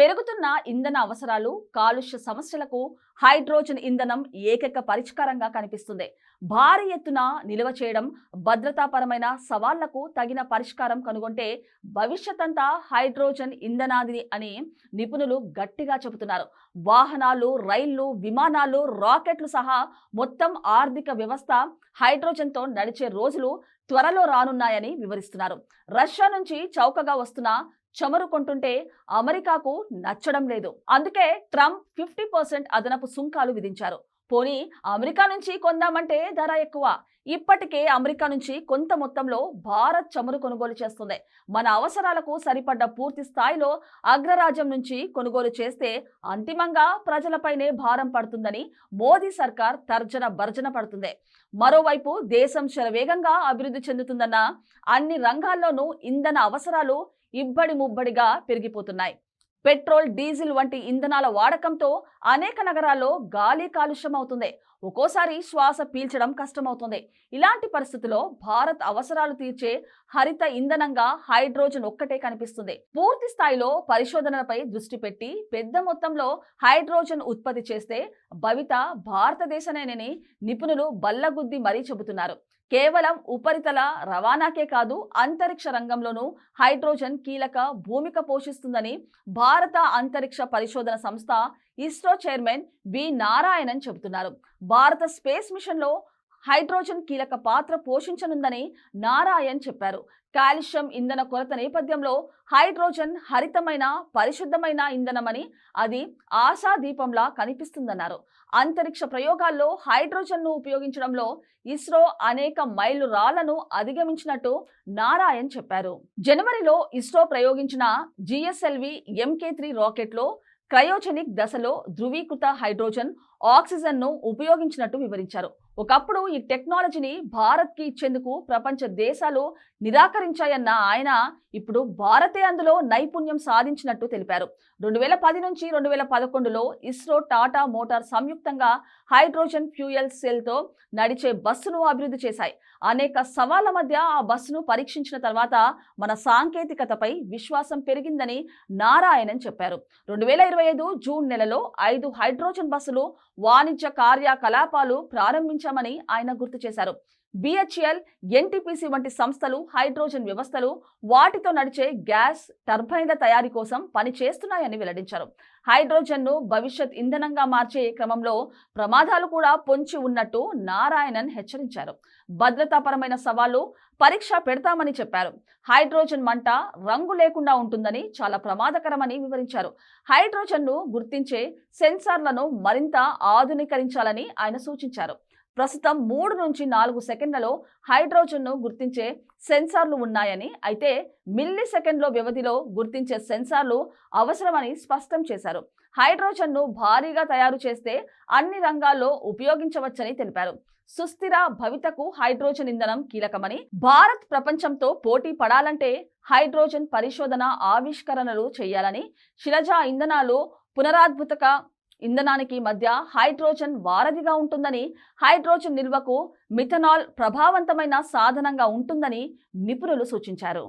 పెరుగుతున్న ఇంధన అవసరాలు కాలుష్య సమస్యలకు హైడ్రోజన్ ఇంధనం ఏకైక పరిష్కారంగా కనిపిస్తుంది. భారీ ఎత్తున నిల్వ చేయడం భద్రతాపరమైన సవాళ్ళకు తగిన పరిష్కారం కనుగొంటే భవిష్యత్ అంతా హైడ్రోజన్ ఇంధనాది అని నిపుణులు గట్టిగా చెబుతున్నారు. వాహనాలు రైళ్ళు విమానాలు రాకెట్లు సహా మొత్తం ఆర్థిక వ్యవస్థ హైడ్రోజన్తో నడిచే రోజులు త్వరలో రానున్నాయని వివరిస్తున్నారు. రష్యా నుంచి చౌకగా వస్తున్న చమురు కొంటుంటే అమెరికాకు నచ్చడం లేదు. అందుకే ట్రంప్ ఫిఫ్టీ పర్సెంట్ అదనపు సుంకాలు విధించారు. పోనీ అమెరికా నుంచి కొందామంటే ధర ఎక్కువ. ఇప్పటికే అమెరికా నుంచి కొంత మొత్తంలో భారత్ చమురు కొనుగోలు చేస్తుంది. మన అవసరాలకు సరిపడ్డ పూర్తి స్థాయిలో అగ్రరాజ్యం నుంచి కొనుగోలు చేస్తే అంతిమంగా ప్రజలపైనే భారం పడుతుందని మోదీ సర్కార్ తర్జన భర్జన పడుతుంది. మరోవైపు దేశం శరవేగంగా అభివృద్ధి చెందుతుందన్న అన్ని రంగాల్లోనూ ఇంధన అవసరాలు ఇబ్బడి ముబ్బడిగా పెరిగిపోతున్నాయి. పెట్రోల్ డీజిల్ వంటి ఇంధనాల వాడకంతో అనేక నగరాల్లో గాలి కాలుష్యం అవుతుంది. ఒక్కోసారి శ్వాస పీల్చడం కష్టమవుతుంది. ఇలాంటి పరిస్థితుల్లో భారత్ అవసరాలు తీర్చే హరిత ఇంధనంగా హైడ్రోజన్ ఒక్కటే కనిపిస్తుంది. పూర్తి స్థాయిలో పరిశోధనలపై దృష్టి పెట్టి పెద్ద మొత్తంలో హైడ్రోజన్ ఉత్పత్తి చేస్తే భవిత భారతదేశనేనని నిపుణులు బల్లగుద్ది మరీ చెబుతున్నారు. కేవలం ఉపరితల రవాణాకే కాదు అంతరిక్ష రంగంలోనూ హైడ్రోజన్ కీలక భూమిక పోషిస్తుందని భారత అంతరిక్ష పరిశోధన సంస్థ ఇస్రో చైర్మన్ వి నారాయణన్ చెబుతున్నారు. భారత స్పేస్ మిషన్లో హైడ్రోజన్ కీలక పాత్ర పోషించనుందని నారాయణ్ చెప్పారు. కాల్షియం ఇంధన కొరత నేపథ్యంలో హైడ్రోజన్ హరితమైన పరిశుద్ధమైన ఇంధనమని అది ఆశాదీపంలా కనిపిస్తుందన్నారు. అంతరిక్ష ప్రయోగాల్లో హైడ్రోజన్ను ఉపయోగించడంలో ఇస్రో అనేక మైలు రాళ్ళను అధిగమించినట్టు నారాయణ్ చెప్పారు. జనవరిలో ఇస్రో ప్రయోగించిన జిఎస్ఎల్వి ఎంకే త్రీ రాకెట్లో క్రయోజెనిక్ దశలో ధృవీకృత హైడ్రోజన్ ఆక్సిజన్ను ఉపయోగించినట్టు వివరించారు. ఒకప్పుడు ఈ టెక్నాలజీని భారత్కి ఇచ్చేందుకు ప్రపంచ దేశాలు నిరాకరించాయన్న ఆయన ఇప్పుడు భారతే అందులో నైపుణ్యం సాధించినట్టు తెలిపారు. రెండు వేల పది నుంచి రెండు వేల పదకొండులో ఇస్రో టాటా మోటార్ సంయుక్తంగా హైడ్రోజన్ ఫ్యూయల్ సెల్తో నడిచే బస్సును అభివృద్ధి చేశాయి. అనేక సవాళ్ళ మధ్య ఆ బస్సును పరీక్షించిన తర్వాత మన సాంకేతికతపై విశ్వాసం పెరిగిందని నారాయణన్ చెప్పారు. రెండు వేల ఇరవై ఐదు జూన్ నెలలో ఐదు హైడ్రోజన్ బస్సులు వాణిజ్య కార్యకలాపాలు ప్రారంభించామని ఆయన గుర్తు చేశారు. బిహెచ్ఎల్ ఎన్టీపీసీ వంటి సంస్థలు హైడ్రోజన్ వ్యవస్థలు వాటితో నడిచే గ్యాస్ టర్బైన్ల తయారీ కోసం పనిచేస్తున్నాయని వెల్లడించారు. హైడ్రోజన్ను భవిష్యత్ ఇంధనంగా మార్చే క్రమంలో ప్రమాదాలు కూడా పొంచి ఉన్నట్టు నారాయణన్ హెచ్చరించారు. భద్రతాపరమైన సవాళ్ళు పరీక్ష పెడతామని చెప్పారు. హైడ్రోజన్ మంట రంగు లేకుండా ఉంటుందని చాలా ప్రమాదకరమని వివరించారు. హైడ్రోజన్ను గుర్తించే సెన్సార్లను మరింత ఆధునీకరించాలని ఆయన సూచించారు. ప్రస్తుతం మూడు నుంచి నాలుగు సెకండ్లలో హైడ్రోజన్ను గుర్తించే సెన్సార్లు ఉన్నాయని అయితే మిల్లీ సెకండ్ల వ్యవధిలో గుర్తించే సెన్సార్లు అవసరమని స్పష్టం చేశారు. హైడ్రోజన్ను భారీగా తయారు చేస్తే అన్ని రంగాల్లో ఉపయోగించవచ్చని తెలిపారు. సుస్థిర భవితకు హైడ్రోజన్ ఇంధనం కీలకమని భారత్ ప్రపంచంతో పోటీ పడాలంటే హైడ్రోజన్ పరిశోధన ఆవిష్కరణలు చేయాలని శిలజ ఇంధనాలు పునరాద్భుతక ఇంధనానికి మధ్య హైడ్రోజన్ వారధిగా ఉంటుందని హైడ్రోజన్ నిల్వకు మిథనాల్ ప్రభావవంతమైన సాధనంగా ఉంటుందని నిపుణులు సూచించారు.